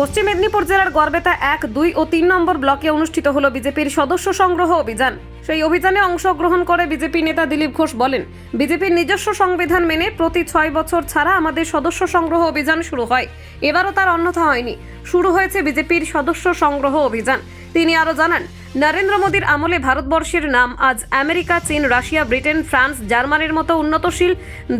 পশ্চিম মেদিনীপুর জেলার গড়বেতা এক, দুই ও তিন নম্বর ব্লকে অনুষ্ঠিত হলো বিজেপির সদস্য সংগ্রহ অভিযান। সেই অভিযানে অংশগ্রহণ করে বিজেপি নেতা দিলীপ ঘোষ বলেন, বিজেপির নিজস্ব সংবিধান মেনে প্রতি ছয় বছর ছাড়া আমাদের সদস্য সংগ্রহ অভিযান শুরু হয়। এবারও তার অন্যথা হয়নি। শুরু হয়েছে বিজেপির সদস্য সংগ্রহ অভিযান। তিনি আরও জানান, নরেন্দ্র মোদীর আমলে ভারতবর্ষের নাম আজ আমেরিকা, চীন, রাশিয়া, ব্রিটেন, ফ্রান্স, জার্মানির মতো উন্নতশীল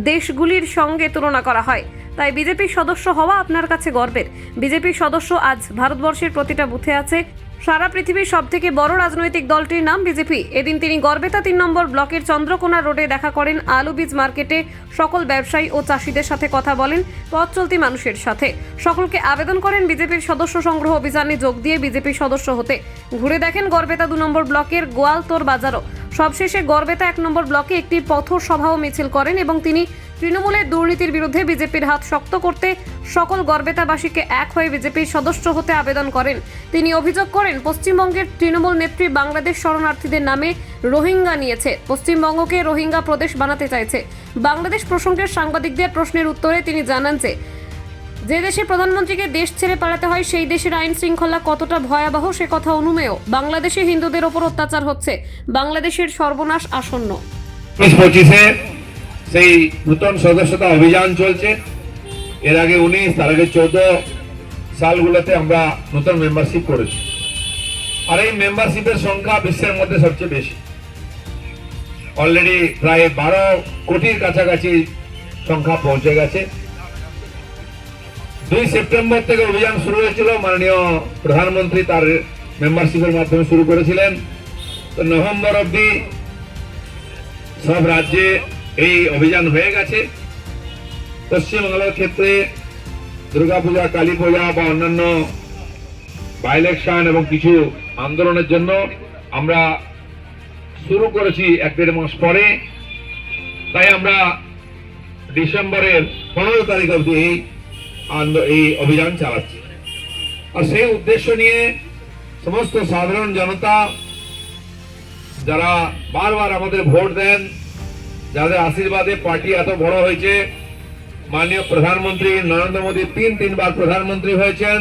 দেশগুলির সঙ্গে তুলনা করা হয়। তাই বিজেপির সদস্য হওয়া আপনার কাছে গর্বের। বিজেপির সদস্য আজ ভারতবর্ষের প্রতিটা বুথে আছে। সারা পৃথিবীর সব থেকে বড় রাজনৈতিক দলটির নাম বিজেপি। এদিন তিনি গর্বেতা তিন নম্বর ব্লকের চন্দ্রকোনা রোডে দেখা করেন আলু বীজ মার্কেটে সকল ব্যবসায়ী ও চাষিদের সাথে কথা বলেন পথ চলতি মানুষের সাথে। সকলকে আবেদন করেন বিজেপির সদস্য সংগ্রহ অভিযানে যোগ দিয়ে বিজেপির সদস্য হতে। ঘুরে দেখেন গর্বেতা দু নম্বর ব্লকের গোয়ালতোর বাজারও। সবশেষে গড়বেতা এক নম্বর ব্লকে একটি পথ সভাও মিছিল করেন এবং তিনি তৃণমূলের দুর্নীতির বিরুদ্ধে বিজেপির হাত শক্ত করতে সকল গর্বেতাবাসীকে এক হয়ে বিজেপির সদস্য হতে আবেদন করেন। তিনি অভিযোগ করেন, পশ্চিমবঙ্গের তৃণমূল নেত্রী বাংলাদেশ শরণার্থীদের নামে রোহিঙ্গা নিয়েছে। পশ্চিমবঙ্গকে রোহিঙ্গা প্রদেশ বানাতে চাইছে। বাংলাদেশ প্রসঙ্গের সাংবাদিকদের প্রশ্নের উত্তরে তিনি জানান যে যে দেশে প্রধানমন্ত্রীকে দেশ ছেড়ে পালাতে হয়, সেই দেশের আইন শৃঙ্খলা কতটা ভয়াবহ সে কথা অনুমেয়? বাংলাদেশে হিন্দুদের ওপর অত্যাচার হচ্ছে। বাংলাদেশের সর্বনাশ আসন্ন। পঁচিশে সেই নূতন সদস্যতা অভিযান চলছে। এর আগে উনিশ, তার আগে চোদ্দ সালগুলোতে আমরা নতুন মেম্বারশিপ করেছি। আর এই মেম্বারশিপের সংখ্যা বিশ্বের মধ্যে সবচেয়ে বেশি। অলরেডি প্রায় বারো কোটির কাছাকাছি সংখ্যা পৌঁছে গেছে। দুই সেপ্টেম্বর থেকে অভিযান শুরু হয়েছিল। মাননীয় প্রধানমন্ত্রী তার মেম্বারশিপের মাধ্যমে শুরু করেছিলেন। তো নভেম্বর অবধি সব রাজ্যে এই অভিযান হয়ে গেছে। পশ্চিমবাংলার ক্ষেত্রে দুর্গাপূজা কালী পূজা বা অন্যান্য বাই ইলেকশন এবং কিছু আন্দোলনের জন্য আমরা শুরু করেছি এক দেড় মাস পরে। তাই আমরা ডিসেম্বরের পনেরো তারিখ অবধি এই অভিযান চালাচ্ছি। আর সেই উদ্দেশ্য নিয়ে সমস্ত সাধারণ জনতা, যারা বারবার আমাদের ভোট দেন, যাদের আশীর্বাদে পার্টি এত বড় হয়েছে, মাননীয় প্রধানমন্ত্রী নরেন্দ্র মোদী তিন তিনবার প্রধানমন্ত্রী হয়েছেন,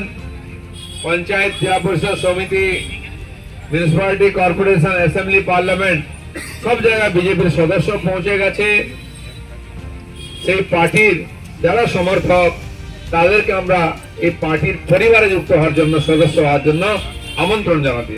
পঞ্চায়েত জেলা পরিষদ সমিতি মিউনিসিপালিটি কর্পোরেশন অ্যাসেম্বলি পার্লামেন্ট সব জায়গায় বিজেপির সদস্য পৌঁছে গেছে। সেই পার্টির যারা সমর্থক তাদেরকে আমরা এই পার্টির পরিবারে যুক্ত হওয়ার জন্য সদস্য হওয়ার জন্য আমন্ত্রণ জানাতে।